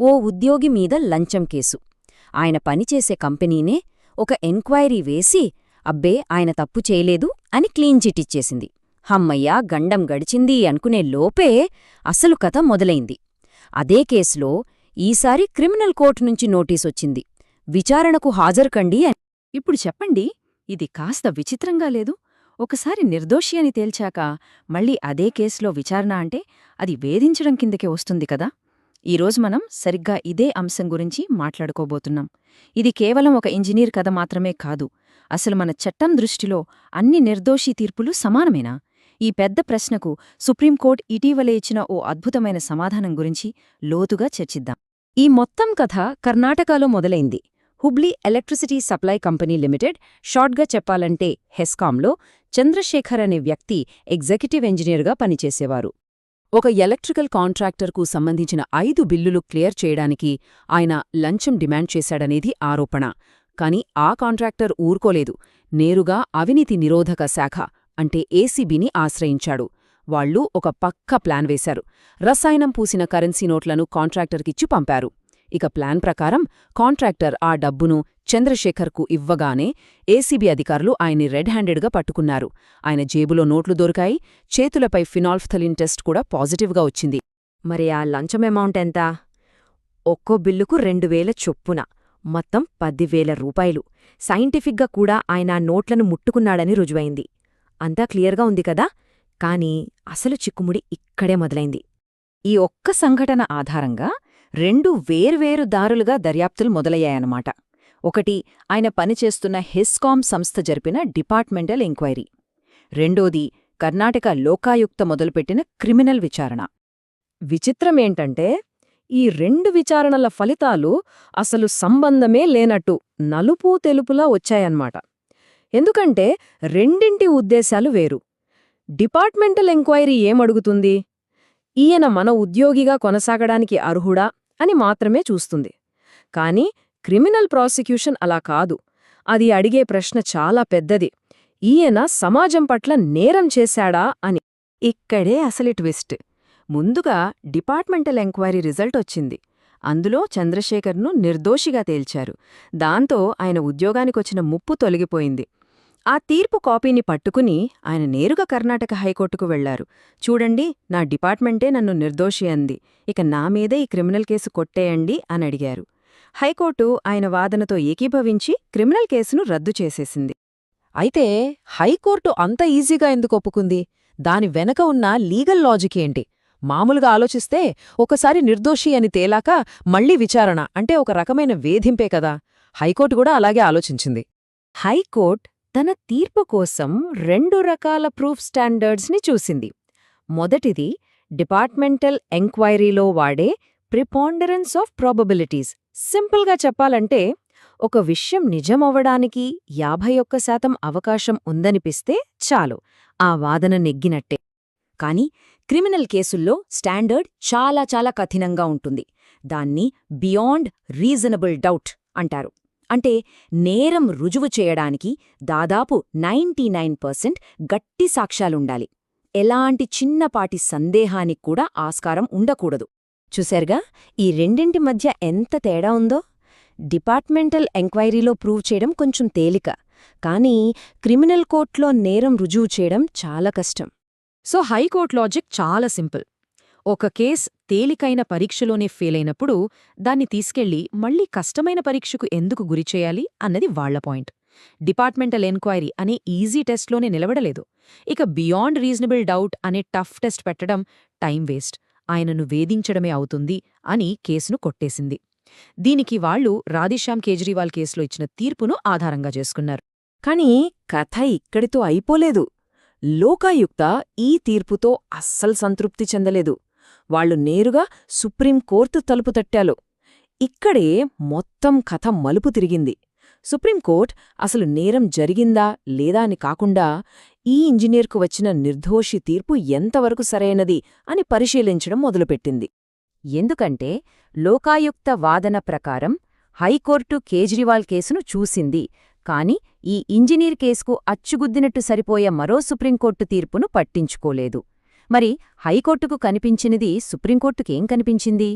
ఓ ఉద్యోగి మీద లంచం కేసు. ఆయన పనిచేసే కంపెనీనే ఒక ఎంక్వైరీ వేసి అబ్బే ఆయన తప్పు చేయలేదు అని క్లీన్ చిటిచ్చేసింది హమ్మయ్యా గండం గడిచింది అనుకునే లోపే అసలు కథ మొదలైంది. అదే కేసులో ఈసారి క్రిమినల్ కోర్టు నుంచి నోటీసొచ్చింది విచారణకు హాజరుకండి అని. ఇప్పుడు చెప్పండి ఇది కాస్త విచిత్రంగా లేదు? ఒకసారి నిర్దోషి అని తేల్చాక మళ్ళీ అదే కేసులో విచారణ అంటే అది వేధించడం కిందకే వస్తుంది కదా? ఈరోజు మనం సరిగ్గా ఇదే అంశం గురించి మాట్లాడుకోబోతున్నాం. ఇది కేవలం ఒక ఇంజనీర్ కథ మాత్రమే కాదు అసలు మన చట్టం దృష్టిలో అన్ని నిర్దోషి తీర్పులు సమానమేనా? ఈ పెద్ద ప్రశ్నకు సుప్రీంకోర్టు ఇటీవలే ఇచ్చిన ఓ అద్భుతమైన సమాధానం గురించి లోతుగా చర్చిద్దాం. ఈ మొత్తం కథ కర్ణాటకలో మొదలైంది. Hubli electricity supply company limited షార్ట్గా చెప్పాలంటే హెస్కాంలో చంద్రశేఖర్ అనే వ్యక్తి ఎగ్జిక్యూటివ్ ఇంజనీర్గా పనిచేసేవారు. ఒక ఎలక్ట్రికల్ కాంట్రాక్టర్కు సంబంధించిన ఐదు బిల్లులు క్లియర్ చేయడానికి ఆయన లంచం డిమాండ్ చేశాడనేది ఆరోపణ. కాని ఆ కాంట్రాక్టర్ ఊరుకోలేదు. నేరుగా అవినీతి నిరోధక శాఖ అంటే ఏసీబీని ఆశ్రయించాడు. వాళ్ళు ఒక పక్క ప్లాన్ వేశారు. రసాయనం పూసిన కరెన్సీ నోట్లను కాంట్రాక్టర్కిచ్చి పంపారు. ఇక ప్లాన్ ప్రకారం కాంట్రాక్టర్ ఆ డబ్బును చంద్రశేఖర్కు ఇవ్వగానే ఏసీబీ అధికారులు ఆయన్ని రెడ్ హ్యాండెడ్గా పట్టుకున్నారు. ఆయన జేబులో నోట్లు దొరికాయి. చేతులపై ఫినాల్ఫ్థలిన్ టెస్ట్ కూడా పాజిటివ్గా వచ్చింది. మరి ఆ లంచం అమౌంట్ ఎంత? ఒక్కో బిల్లుకు రెండు వేల చొప్పున. మొత్తం పదివేల రూపాయలు. సైంటిఫిక్గా కూడా ఆయన నోట్లను ముట్టుకున్నాడని రుజువైంది. అంతా క్లియర్గా ఉంది కదా? కాని అసలు చిక్కుముడి ఇక్కడే మొదలైంది. ఈ ఒక్క సంఘటన ఆధారంగా రెండు వేర్వేరు దారులుగా దర్యాప్తులు మొదలయ్యాయన్నమాట. ఒకటి ఆయన పనిచేస్తున్న హెస్కాం సంస్థ జరిపిన డిపార్ట్మెంటల్ ఎంక్వైరీ. రెండోది కర్ణాటక లోకాయుక్త మొదలుపెట్టిన క్రిమినల్ విచారణ. విచిత్రమేంటంటే ఈ రెండు విచారణల ఫలితాలు అసలు సంబంధమే లేనట్టు నలుపు తెలుపులా వచ్చాయన్నమాట. ఎందుకంటే రెండింటి ఉద్దేశాలు వేరు. డిపార్ట్మెంటల్ ఎంక్వైరీ ఏమడుగుతుంది? ఈయన మన ఉద్యోగిగా కొనసాగడానికి అర్హుడా? అని మాత్రమే చూస్తుంది. కాని క్రిమినల్ ప్రాసిక్యూషన్ అలా కాదు. అది అడిగే ప్రశ్న చాలా పెద్దది. ఈయన సమాజం పట్ల నేరం చేశాడా అని. ఇక్కడే అసలి ట్విస్ట్. ముందుగా డిపార్ట్మెంటల్ ఎంక్వైరీ రిజల్ట్ వచ్చింది. అందులో చంద్రశేఖర్ను నిర్దోషిగా తేల్చారు. దాంతో ఆయన ఉద్యోగానికొచ్చిన ముప్పు తొలగిపోయింది. ఆ తీర్పు కాపీని పట్టుకుని ఆయన నేరుగా కర్ణాటక హైకోర్టుకు వెళ్ళారు. చూడండి నా డిపార్ట్మెంటే నన్ను నిర్దోషి అంది. ఇక నా మీదే ఈ క్రిమినల్ కేసు కొట్టేయండి అని అడిగారు. హైకోర్టు ఆయన వాదనతో ఏకీభవించి క్రిమినల్ కేసును రద్దు చేసేసింది. అయితే హైకోర్టు అంత ఈజీగా ఎందుకు ఒప్పుకుంది? దాని వెనక ఉన్న లీగల్ లాజిక్ ఏంటి? మామూలుగా ఆలోచిస్తే ఒకసారి నిర్దోషి అని తేలాక మళ్ళీ విచారణ అంటే ఒక రకమైన వేధింపే కదా. హైకోర్టు కూడా అలాగే ఆలోచించింది. హైకోర్ట్ తన తీర్పు కోసం రెండు రకాల ప్రూఫ్ స్టాండర్డ్స్ని చూసింది. మొదటిది డిపార్ట్మెంటల్ ఎంక్వైరీలో వాడే ప్రిపాండరెన్స్ ఆఫ్ ప్రాబబిలిటీస్. సింపుల్గా చెప్పాలంటే ఒక విషయం నిజమవ్వడానికి యాభై ఒక్క శాతం అవకాశం ఉందనిపిస్తే చాలు ఆ వాదన నెగ్గినట్టే. కాని క్రిమినల్ కేసుల్లో స్టాండర్డ్ చాలా చాలా కఠినంగా ఉంటుంది. దాన్ని బియాండ్ రీజనబుల్ డౌట్ అంటారు. అంటే నేరం రుజువు చేయడానికి దాదాపు నైంటీ నైన్ పర్సెంట్ గట్టి సాక్ష్యాలుండాలి. ఎలాంటి చిన్నపాటి సందేహానికి కూడా ఆస్కారం ఉండకూడదు. చూశారుగా? ఈ రెండింటి మధ్య ఎంత తేడా ఉందో? డిపార్ట్మెంటల్ ఎంక్వైరీలో ప్రూవ్ చేయడం కొంచెం తేలిక. కానీ క్రిమినల్ కోర్టులో నేరం రుజువు చేయడం చాలా కష్టం. సో హైకోర్టు లాజిక్ చాలా సింపుల్. ఒక కేస్ తేలికైన పరీక్షలోనే ఫెయిలైనప్పుడు దాన్ని తీసుకెళ్ళి మళ్ళీ కష్టమైన పరీక్షకు ఎందుకు గురిచేయాలి అన్నది వాళ్ళ పాయింట్. డిపార్ట్మెంటల్ ఎంక్వైరీ అనే ఈజీ టెస్ట్లోనే నిలబడలేదు. ఇక బియాండ్ రీజనబుల్ డౌట్ అనే టఫ్ టెస్ట్ పెట్టడం టైం వేస్ట్. ఆయనను వేధించడమే అవుతుంది అని కేసును కొట్టేసింది. దీనికి వాళ్ళు రాధేశ్యామ్ కేజ్రీవాల్ కేసులో ఇచ్చిన తీర్పును ఆధారంగా చేసుకున్నారు. కాని కథ ఇక్కడితో అయిపోలేదు. లోకాయుక్త ఈ తీర్పుతో అస్సలు సంతృప్తి చెందలేదు. వాళ్ళు నేరుగా సుప్రీంకోర్టు తలుపు తట్టాలు ఇక్కడే మొత్తం కథ మలుపు తిరిగింది. సుప్రీంకోర్టు అసలు నేరం జరిగిందా లేదా అని కాకుండా ఈ ఇంజనీర్కు వచ్చిన నిర్దోషి తీర్పు ఎంతవరకు సరైనది అని పరిశీలించడం మొదలుపెట్టింది. ఎందుకంటే లోకాయుక్త వాదన ప్రకారం హైకోర్టు కేజ్రీవాల్ కేసును చూసింది. కాని ఈ ఇంజనీర్ కేసుకు అచ్చుగుద్దినట్టు సరిపోయే మరో సుప్రీంకోర్టు తీర్పును పట్టించుకోలేదు. మరి హైకోర్టుకు కనిపించినది సుప్రీంకోర్టుకేం కనిపించింది?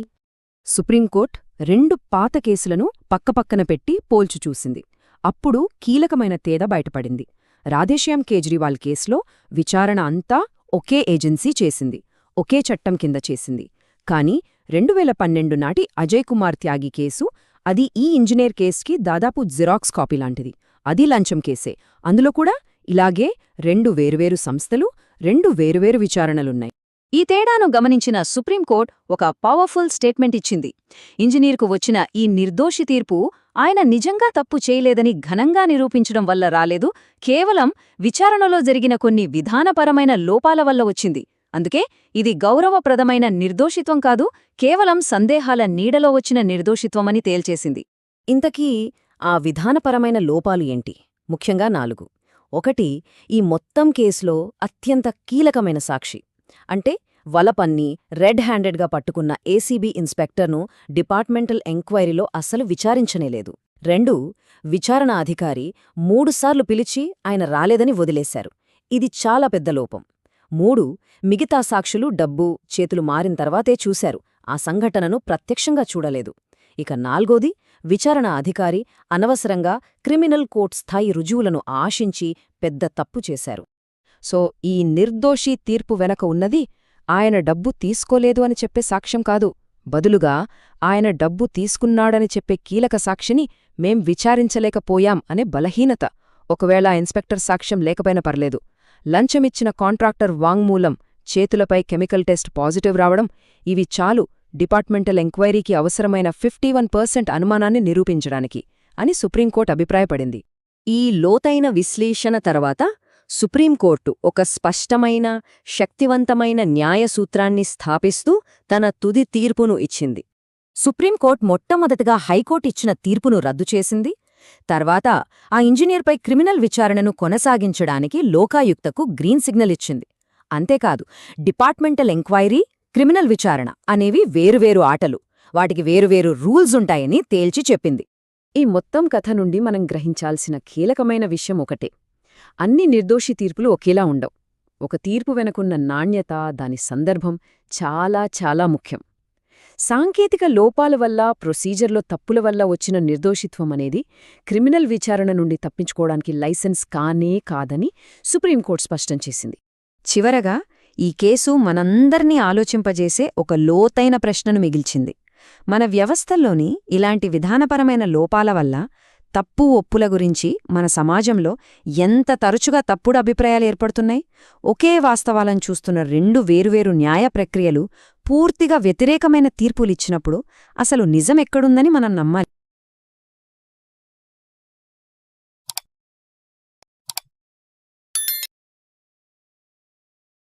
సుప్రీంకోర్టు రెండు పాత కేసులను పక్కపక్కన పెట్టి పోల్చు చూసింది. అప్పుడు కీలకమైన తేద బయటపడింది. రాధేశ్యామ్ కేజ్రీవాల్ కేసులో విచారణ అంతా ఒకే ఏజెన్సీ చేసింది. ఒకే చట్టం కింద చేసింది. కాని రెండు వేల పన్నెండు నాటి అజయ్ కుమార్ త్యాగి కేసు అది ఈ ఇంజనీర్ కేసుకి దాదాపు జిరాక్స్ కాపీ లాంటిది. అది లంచం కేసే. అందులో కూడా ఇలాగే రెండు వేరువేరు సంస్థలు రెండు వేరువేరు విచారణలున్నాయి. ఈ తేడాను గమనించిన సుప్రీంకోర్టు ఒక పవర్ఫుల్ స్టేట్మెంట్ ఇచ్చింది. ఇంజనీర్కు వచ్చిన ఈ నిర్దోషి తీర్పు ఆయన నిజంగా తప్పు చేయలేదని ఘనంగా నిరూపించడం వల్ల రాలేదు కేవలం విచారణలో జరిగిన కొన్ని విధానపరమైన లోపాల వల్ల వచ్చింది. అందుకే ఇది గౌరవప్రదమైన నిర్దోషిత్వం కాదు కేవలం సందేహాల నీడలో వచ్చిన నిర్దోషిత్వమని తేల్చేసింది. ఇంతకీ ఆ విధానపరమైన లోపాలు ఏంటి? ముఖ్యంగా నాలుగు. ఒకటి ఈ మొత్తం కేసులో అత్యంత కీలకమైన సాక్షి. అంటే వలపన్ని రెడ్ హ్యాండెడ్గా పట్టుకున్న ఏసీబీ ఇన్స్పెక్టర్ను డిపార్ట్మెంటల్ ఎంక్వైరీలో అస్సలు విచారించనేలేదు రెండు విచారణ అధికారి మూడుసార్లు పిలిచి ఆయన రాలేదని వదిలేశారు. ఇది చాలా పెద్ద లోపం. మూడు మిగతా సాక్షులు డబ్బు చేతులు మారిన తర్వాతే చూశారు. ఆ సంఘటనను ప్రత్యక్షంగా చూడలేదు. ఇక నాల్గోది విచారణ అధికారి అనవసరంగా క్రిమినల్ కోర్ట్ స్థాయి రుజువులను ఆశించి పెద్ద తప్పు చేశారు. సో ఈ నిర్దోషి తీర్పు వెనక ఉన్నది ఆయన డబ్బు తీసుకోలేదు అని చెప్పే సాక్ష్యం కాదు. బదులుగా ఆయన డబ్బు తీసుకున్నాడని చెప్పే కీలక సాక్షిని మేం విచారించలేకపోయాం అనే బలహీనత. ఒకవేళ ఇన్స్పెక్టర్ సాక్ష్యం లేకపోయినా పర్లేదు. లంచమిచ్చిన కాంట్రాక్టర్ వాంగ్మూలం చేతులపై కెమికల్ టెస్ట్ పాజిటివ్ రావడం ఇవి చాలు. డిపార్ట్మెంటల్ ఎంక్వైరీకి అవసరమైన ఫిఫ్టీ వన్ పర్సెంట్ అనుమానాన్ని నిరూపించడానికి అని సుప్రీంకోర్టు అభిప్రాయపడింది. ఈ లోతైన విశ్లేషణ తర్వాత సుప్రీంకోర్టు ఒక స్పష్టమైన శక్తివంతమైన న్యాయసూత్రాన్ని స్థాపిస్తూ తన తుది తీర్పును ఇచ్చింది. సుప్రీంకోర్టు మొట్టమొదటగా హైకోర్టు ఇచ్చిన తీర్పును రద్దు చేసింది. తర్వాత ఆ ఇంజనీర్పై క్రిమినల్ విచారణను కొనసాగించడానికి లోకాయుక్తకు గ్రీన్ సిగ్నల్ ఇచ్చింది. అంతేకాదు డిపార్ట్మెంటల్ ఎంక్వైరీ క్రిమినల్ విచారణ అనేవి వేరువేరు ఆటలు. వాటికి వేరువేరు రూల్స్ ఉంటాయని తేల్చి చెప్పింది. ఈ మొత్తం కథ నుండి మనం గ్రహించాల్సిన కీలకమైన విషయం ఒకటే. అన్ని నిర్దోషి తీర్పులు ఒకేలా ఉండవు. ఒక తీర్పు వెనకున్న నాణ్యత దాని సందర్భం చాలా చాలా ముఖ్యం. సాంకేతిక లోపాల వల్ల ప్రొసీజర్లో తప్పుల వల్ల వచ్చిన నిర్దోషిత్వం అనేది క్రిమినల్ విచారణ నుండి తప్పించుకోవడానికి లైసెన్స్ కానే కాదని సుప్రీంకోర్టు స్పష్టం చేసింది. చివరగా ఈ కేసు మనందర్నీ ఆలోచింపజేసే ఒక లోతైన ప్రశ్నను మిగిల్చింది. మన వ్యవస్థల్లోని ఇలాంటి విధానపరమైన లోపాల వల్ల తప్పు ఒప్పుల గురించి మన సమాజంలో ఎంత తరచుగా తప్పుడు అభిప్రాయాలు ఏర్పడుతున్నాయి? ఒకే వాస్తవాలను చూస్తున్న రెండు వేరువేరు న్యాయ ప్రక్రియలు పూర్తిగా వ్యతిరేకమైన తీర్పులిచ్చినప్పుడు అసలు నిజమెక్కడుందని మనం నమ్మాలి.